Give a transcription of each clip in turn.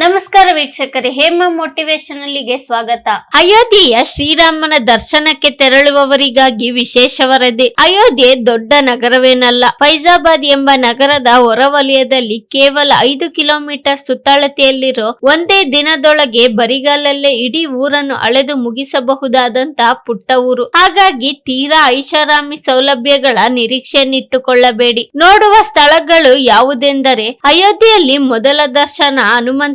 ನಮಸ್ಕಾರ ವೀಕ್ಷಕರೇ, ಹೇಮ ಮೋಟಿವೇಶನಲ್ಲಿಗೆ ಸ್ವಾಗತ. ಅಯೋಧ್ಯೆಯ ಶ್ರೀರಾಮನ ದರ್ಶನಕ್ಕೆ ತೆರಳುವವರಿಗಾಗಿ ವಿಶೇಷ ವರದಿ. ಅಯೋಧ್ಯೆ ದೊಡ್ಡ ನಗರವೇನಲ್ಲ, ಫೈಜಾಬಾದ್ ಎಂಬ ನಗರದ ಹೊರವಲಯದಲ್ಲಿ ಕೇವಲ ಐದು ಕಿಲೋಮೀಟರ್ ಸುತ್ತಳತೆಯಲ್ಲಿರೋ ಒಂದೇ ದಿನದೊಳಗೆ ಬರಿಗಾಲಲ್ಲೇ ಇಡೀ ಊರನ್ನು ಅಳೆದು ಮುಗಿಸಬಹುದಾದಂತ ಪುಟ್ಟ ಊರು. ಹಾಗಾಗಿ ತೀರಾ ಐಷಾರಾಮಿ ಸೌಲಭ್ಯಗಳ ನಿರೀಕ್ಷೆಯನ್ನಿಟ್ಟುಕೊಳ್ಳಬೇಡಿ. ನೋಡುವ ಸ್ಥಳಗಳು ಯಾವುದೆಂದರೆ, ಅಯೋಧ್ಯೆಯಲ್ಲಿ ಮೊದಲ ದರ್ಶನ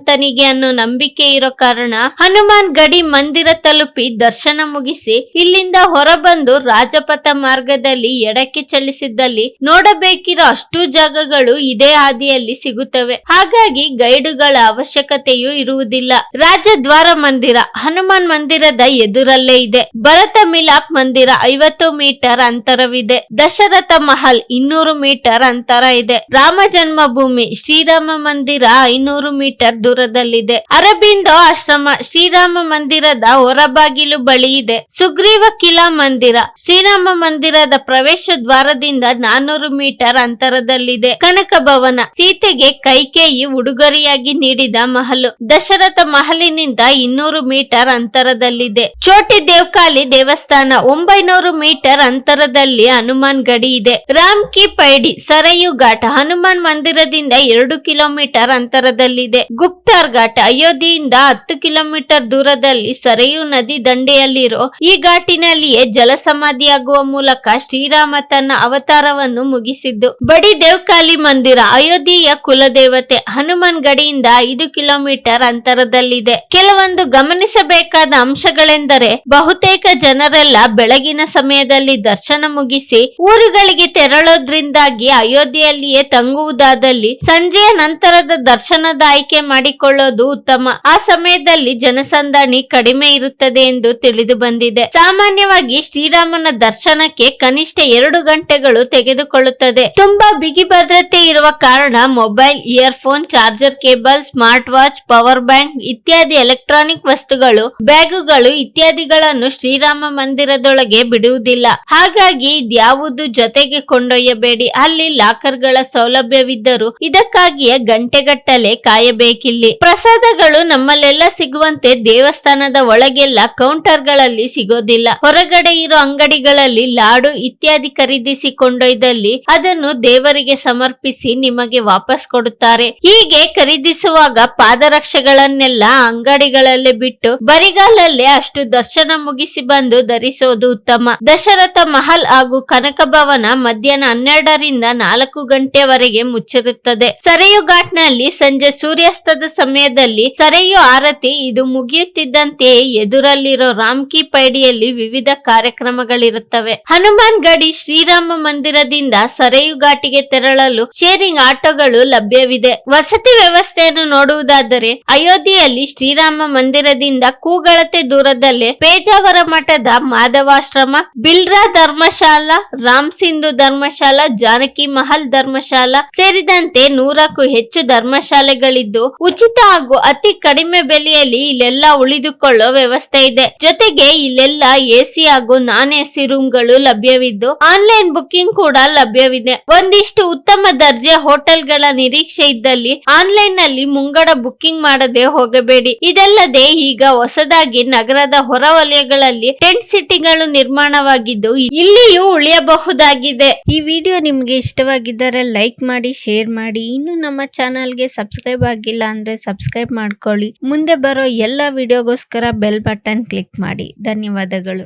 ಹನುಮಂತನಿಗೆ ಅನ್ನೋ ನಂಬಿಕೆ ಇರೋ ಕಾರಣ ಹನುಮಾನ್ ಗಡಿ ಮಂದಿರ ತಲುಪಿ ದರ್ಶನ ಮುಗಿಸಿ ಇಲ್ಲಿಂದ ಹೊರಬಂದು ರಾಜಪಥ ಮಾರ್ಗದಲ್ಲಿ ಎಡಕ್ಕೆ ಚಲಿಸಿದ್ದಲ್ಲಿ ನೋಡಬೇಕಿರೋ ಅಷ್ಟು ಜಾಗಗಳು ಇದೇ ಹಾದಿಯಲ್ಲಿ ಸಿಗುತ್ತವೆ. ಹಾಗಾಗಿ ಗೈಡುಗಳ ಅವಶ್ಯಕತೆಯೂ ಇರುವುದಿಲ್ಲ. ರಾಜದ್ವಾರ ಮಂದಿರ, ಹನುಮಾನ್ ಮಂದಿರದ ಎದುರಲ್ಲೇ ಇದೆ. ಭರತ ಮಿಲಾಪ್ ಮಂದಿರ ಐವತ್ತು ಮೀಟರ್ ಅಂತರವಿದೆ. ದಶರಥ ಮಹಲ್ ಇನ್ನೂರು ಮೀಟರ್ ಅಂತರ ಇದೆ. ರಾಮ ಜನ್ಮಭೂಮಿ, ಶ್ರೀರಾಮ ಮಂದಿರ ಐನೂರು ಮೀಟರ್ ದೂರದಲ್ಲಿದೆ. ಅರಬಿಂದೋ ಆಶ್ರಮ ಶ್ರೀರಾಮ ಮಂದಿರದ ಹೊರಬಾಗಿಲು ಬಳಿ ಇದೆ. ಸುಗ್ರೀವ ಕಿಲಾ ಮಂದಿರ. ಶ್ರೀರಾಮ ಮಂದಿರದ ಪ್ರವೇಶ ದ್ವಾರದಿಂದ ನಾನೂರು ಮೀಟರ್ ಅಂತರದಲ್ಲಿದೆ. ಕನಕ ಭವನ. ಸೀತೆಗೆ ಕೈಕೇಯಿ ಉಡುಗೊರೆಯಾಗಿ ನೀಡಿದ ಮಹಲು. ದಶರಥ ಮಹಲಿನಿಂದ ಇನ್ನೂರು ಮೀಟರ್ ಅಂತರದಲ್ಲಿದೆ. ಚೋಟಿ ದೇವ್ಕಾಲಿ ದೇವಸ್ಥಾನ ಒಂಬೈನೂರು ಮೀಟರ್ ಅಂತರದಲ್ಲಿ ಹನುಮಾನ್ ಗಡಿ ಇದೆ. ರಾಮ್ ಕಿ ಪೈಡಿ ಸರಯು ಘಾಟ್ ಹನುಮಾನ್ ಮಂದಿರದಿಂದ ಎರಡು ಕಿಲೋಮೀಟರ್ ಅಂತರದಲ್ಲಿದೆ. ಗುಪ್ತಾರ್ ಘಾಟ್ ಅಯೋಧ್ಯೆಯಿಂದ ಹತ್ತು ಕಿಲೋಮೀಟರ್ ದೂರದಲ್ಲಿ ಸರಯೂ ನದಿ ದಂಡೆಯಲ್ಲಿರೋ ಈ ಘಾಟಿನಲ್ಲಿಯೇ ಜಲಸಮಾಧಿಯಾಗುವ ಮೂಲಕ ಶ್ರೀರಾಮ ತನ್ನ ಅವತಾರವನ್ನು ಮುಗಿಸಿದ್ದು. ಬಡಿ ದೇವ್ಕಾಲಿ ಮಂದಿರ ಅಯೋಧ್ಯೆಯ ಕುಲದೇವತೆ ಹನುಮಾನ್ ಗಡಿಯಿಂದ ಐದು ಕಿಲೋಮೀಟರ್ ಅಂತರದಲ್ಲಿದೆ. ಕೆಲವೊಂದು ಗಮನಿಸಬೇಕಾದ ಅಂಶಗಳೆಂದರೆ, ಬಹುತೇಕ ಜನರೆಲ್ಲ ಬೆಳಗಿನ ಸಮಯದಲ್ಲಿ ದರ್ಶನ ಮುಗಿಸಿ ಊರುಗಳಿಗೆ ತೆರಳೋದ್ರಿಂದಾಗಿ ಅಯೋಧ್ಯೆಯಲ್ಲಿಯೇ ತಂಗುವುದಾದಲ್ಲಿ ಸಂಜೆಯ ನಂತರದ ದರ್ಶನದ ಆಯ್ಕೆ ಮಾಡಿಕೊಳ್ಳೋದು ಉತ್ತಮ. ಆ ಸಮಯದಲ್ಲಿ ಜನಸಂದಣಿ ಕಡಿಮೆ ಇರುತ್ತದೆ ಎಂದು ತಿಳಿದು ಬಂದಿದೆ. ಸಾಮಾನ್ಯವಾಗಿ ಶ್ರೀರಾಮನ ದರ್ಶನಕ್ಕೆ ಕನಿಷ್ಠ ಎರಡು ಗಂಟೆಗಳು ತೆಗೆದುಕೊಳ್ಳುತ್ತದೆ. ತುಂಬಾ ಬಿಗಿ ಭದ್ರತೆ ಇರುವ ಕಾರಣ mobile, earphone, charger cable, smart watch, power bank ಇತ್ಯಾದಿ ಎಲೆಕ್ಟ್ರಾನಿಕ್ ವಸ್ತುಗಳು, ಬ್ಯಾಗುಗಳು ಇತ್ಯಾದಿಗಳನ್ನು ಶ್ರೀರಾಮ ಮಂದಿರದೊಳಗೆ ಬಿಡುವುದಿಲ್ಲ. ಹಾಗಾಗಿ ಇದ್ಯಾವುದು ಜೊತೆಗೆ ಕೊಂಡೊಯ್ಯಬೇಡಿ. ಅಲ್ಲಿ ಲಾಕರ್ಗಳ ಸೌಲಭ್ಯವಿದ್ದರೂ ಇದಕ್ಕಾಗಿಯೇ ಗಂಟೆಗಟ್ಟಲೆ ಕಾಯಬೇಕಿಲ್ಲಿ. ಪ್ರಸಾದಗಳು ನಮ್ಮಲ್ಲೆಲ್ಲ ಸಿಗುವಂತೆ ದೇವಸ್ಥಾನದ ಒಳಗೆಲ್ಲ ಕೌಂಟರ್ಗಳಲ್ಲಿ ಸಿಗೋದಿಲ್ಲ. ಹೊರಗಡೆ ಇರೋ ಅಂಗಡಿಗಳಲ್ಲಿ ಲಾಡು ಇತ್ಯಾದಿ ಖರೀದಿಸಿ ಕೊಂಡೊಯ್ದಲ್ಲಿ ಅದನ್ನು ದೇವರಿಗೆ ಸಮರ್ಪಿಸಿ ನಿಮಗೆ ವಾಪಸ್ ಕೊಡುತ್ತಾರೆ. ಹೀಗೆ ಖರೀದಿಸುವಾಗ ಪಾದರಕ್ಷೆಗಳನ್ನೆಲ್ಲ ಅಂಗಡಿಗಳಲ್ಲೇ ಬಿಟ್ಟು ಬರಿಗಾಲಲ್ಲೇ ಅಷ್ಟು ದರ್ಶನ ಮುಗಿಸಿ ಬಂದು ಧರಿಸೋದು ಉತ್ತಮ. ದಶರಥ ಮಹಲ್ ಹಾಗೂ ಕನಕ ಭವನ ಮಧ್ಯಾಹ್ನ ಹನ್ನೆರಡರಿಂದ ನಾಲ್ಕು ಗಂಟೆವರೆಗೆ ಮುಚ್ಚಿರುತ್ತದೆ. ಸರೆಯು ಘಾಟ್ನಲ್ಲಿ ಸಂಜೆ ಸೂರ್ಯಾಸ್ತದ ಸಮಯದಲ್ಲಿ ಸರೆಯು ಆರತಿ, ಇದು ಮುಗಿಯುತ್ತಿದ್ದಂತೆ ಎದುರಲ್ಲಿರೋ ರಾಮ್ಕಿ ಪೈಡಿಯಲ್ಲಿ ವಿವಿಧ ಕಾರ್ಯಕ್ರಮಗಳಿರುತ್ತವೆ. ಹನುಮಾನ್ ಗಡಿ ಶ್ರೀರಾಮ ಮಂದಿರದಿಂದ ಸರೆಯು ಘಾಟಿಗೆ ತೆರಳಲು ಶೇರಿಂಗ್ ಆಟೋಗಳು ಲಭ್ಯವಿದೆ. ವಸತಿ ವ್ಯವಸ್ಥೆಯನ್ನು ನೋಡುವುದಾದರೆ, ಅಯೋಧ್ಯೆಯಲ್ಲಿ ಶ್ರೀರಾಮ ಮಂದಿರದಿಂದ ಕೂಗಳತೆ ದೂರದಲ್ಲೇ ಪೇಜಾವರ ಮಠದ ಮಾಧವಾಶ್ರಮ, ಬಿಲ್ರಾ ಧರ್ಮಶಾಲಾ, ರಾಮ್ ಸಿಂಧು ಧರ್ಮಶಾಲಾ, ಜಾನಕಿ ಮಹಲ್ ಧರ್ಮಶಾಲಾ ಸೇರಿದಂತೆ ನೂರಕ್ಕೂ ಹೆಚ್ಚು ಧರ್ಮಶಾಲೆಗಳಿದ್ದು ಉಚಿತ ಹಾಗೂ ಅತಿ ಕಡಿಮೆ ಬೆಲೆಯಲ್ಲಿ ಇಲ್ಲೆಲ್ಲ ಉಳಿದುಕೊಳ್ಳೋ ವ್ಯವಸ್ಥೆ ಇದೆ. ಜೊತೆಗೆ ಇಲ್ಲೆಲ್ಲ ಎಸಿ ಹಾಗೂ ನಾನ್ ಎಸಿ ರೂಮ್ಗಳು ಲಭ್ಯವಿದ್ದು ಆನ್ಲೈನ್ ಬುಕ್ಕಿಂಗ್ ಕೂಡ ಲಭ್ಯವಿದೆ. ಒಂದಿಷ್ಟು ಉತ್ತಮ ದರ್ಜೆ ಹೋಟೆಲ್ಗಳ ನಿರೀಕ್ಷೆ ಇದ್ದಲ್ಲಿ ಆನ್ಲೈನ್ನಲ್ಲಿ ಮುಂಗಡ ಬುಕ್ಕಿಂಗ್ ಮಾಡದೆ ಹೋಗಬೇಡಿ. ಇದಲ್ಲದೆ ಈಗ ಹೊಸದಾಗಿ ನಗರದ ಹೊರವಲಯಗಳಲ್ಲಿ ಟೆಂಟ್ ಸಿಟಿಗಳು ನಿರ್ಮಾಣವಾಗಿದ್ದು ಇಲ್ಲಿಯೂ ಉಳಿಯಬಹುದಾಗಿದೆ. ಈ ವಿಡಿಯೋ ನಿಮ್ಗೆ ಇಷ್ಟವಾಗಿದ್ದರೆ ಲೈಕ್ ಮಾಡಿ, ಶೇರ್ ಮಾಡಿ. ಇನ್ನು ನಮ್ಮ ಚಾನಲ್ಗೆ ಸಬ್ಸ್ಕ್ರೈಬ್ ಆಗಿಲ್ಲ ಅಂದ್ರೆ ಸಬ್ಸ್ಕ್ರೈಬ್ ಮಾಡ್ಕೊಳ್ಳಿ. ಮುಂದೆ ಬರೋ ಎಲ್ಲ ವಿಡಿಯೋಗೋಸ್ಕರ ಬೆಲ್ ಬಟನ್ ಕ್ಲಿಕ್ ಮಾಡಿ. ಧನ್ಯವಾದಗಳು.